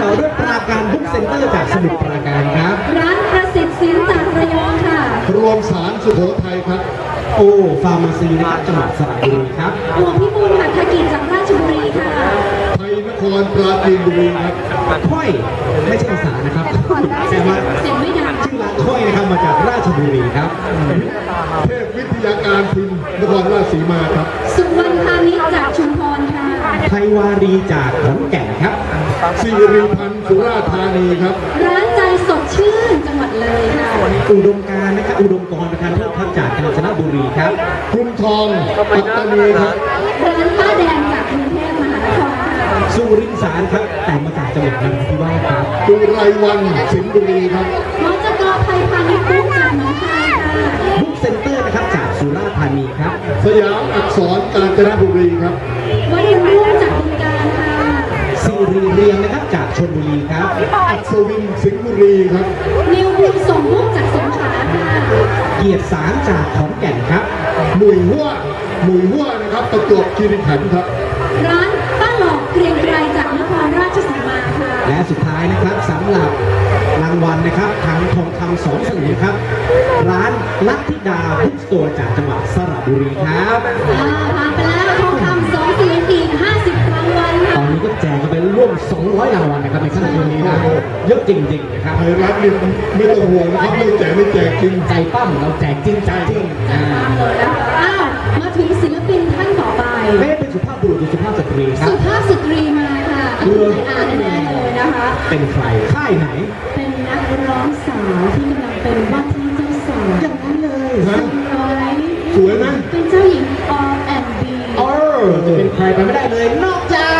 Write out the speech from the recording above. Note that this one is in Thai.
ต่อด้วยปราการบุ๊กเซ็นเตอร์จากสมุทรปราการครับ ร้านประสิทธิ์สินจากระยองค่ะ รวมสารสุโขทัยครับ โอฟาร์มาซีนะครับจังหวัดสระบุรีครับหลวงพี่บูลหัตถกิจจากราชบุรีค่ะ ไทยนครปราจีนบุรีครับค่อยไม่ใช่ภาษานะครับแต่ก่อนราชแต่บุว่ารีเสียงไม่ดัง ชื่อร้านค่อยนะครับมาจากราชบุรีครับ เทพวิทยาการพิมพ์นครราชสีมาครับ สุวรรณพาณิชย์จากชุมพรค่ะ ไทยวารีจากขอนแก่นครับ สิริพันธ์สุราษฎร์ธานีครับ ร้านใจสดชื่นจังหวัดเลยค่ะอุดมการณ์นะครับอุดมกรณ์ประการเทิดครับจากกาญจนบุรีครับ คุณทองปัตตานีครับร้านป้าแดงจากกรุงเทพมหานครค่ะสุรินทร์สารครับ แต่มาจากจังหวัดนราธิวาสครับดุไรวันสิงห์บุรีครับมจกไทยพาณิชย์ปุ๊กจากหนองคายค่ะบุ๊กเซ็นเตอร์นะครับจากสุราษฎร์ธานีครับ สยามอักษรกาญจนบุรีครับวริน ซีรีเรียงนะครับจากชลบุรีครับ อัศวินสิงห์บุรีครับ นิวบุญส่งมุกจากสงขลาค่ะเกียรติสารจากขอนแก่นครับหมุยหัวหมุยหัวนะครับประจวบคีรีขันธ์ครับ ร้านป้าหลอกเกรียงไกรจากนครราชสีมาค่ะ และสุดท้ายนะครับสำหรับรางวัลนะครับทางทองคำสองสลึงครับ ร้านลัทธิดาบุ๊กสโตร์จากจังหวัดสระบุรีครับ อ่าผ่านไป 200รางวัลนะครับในค่ำคืนนี้นะเยอะจริงๆนะครับไทยรัฐนี่ไม่ต้องห่วงนะครับไม่แจกไม่แจกจริงใจปั้มเราแจกจริงใจจริงอ่าตามเลยนะคะอ้าวมาถึงศิลปินท่านต่อไปไม่ได้เป็นสุภาพบุรุษหรือสุภาพสตรีครับสุภาพสตรีมาค่ะอันนี้เคยอ่านแน่ๆเลยนะคะ เป็นใครค่ายไหน เป็นนักร้องสาวที่กำลังเป็นว่าที่เจ้าสาวอย่างนั้นเลยฮะร้อยสวยไหมเป็นเจ้าหญิง R&B เออจะเป็นใครไปไม่ได้เลยนอกจาก